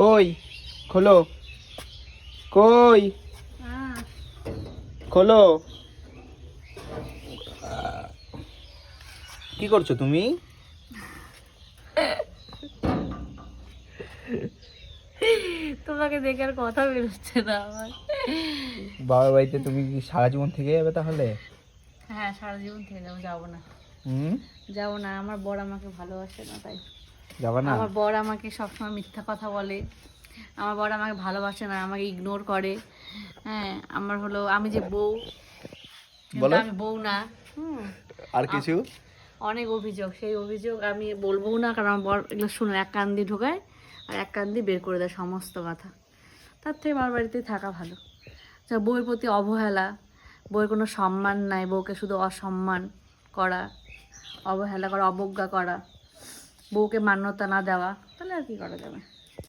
কই? খোলো। কই? খোলো। কি করছ তুমি? তোমাকে দেখে আর কথা বেরোচ্ছে না আমার। বাবার বাড়িতে তুমি কি সারা জীবন থেকে যাবে তাহলে? হ্যাঁ সারা জীবন থেকে যাব যাব না। হুম? যাব না আমার বর আমাকে ভালোবাসে না তাই। যাবা না? আমার বর আমাকে সবসময় মিথ্যা কথা বলে। আমার বর আমাকে ভালোবাসে না আমাকে ইগনোর করে। হ্যাঁ আমার হলো আমি যে বউ আমি বউ না। আর কিছু? অনেক অভিযোগ। সেই অভিযোগ আমি বলব না কারণ আমার বর এগুলো শুনে এক কান দিয়ে ঢোকায় আর এক কান দিয়ে বের করে দেয় সমস্ত কথা। তার থেকে আমার বাড়িতেই থাকা ভালো। যা বউয়ের প্রতি অবহেলা বউয়ের কোনো সম্মান নাই বউকে শুধু অসম্মান করা অবহেলা করা অবজ্ঞা করা। বউকে মান্যতা না দেওয়া তাহলে আর কি করা যাবে?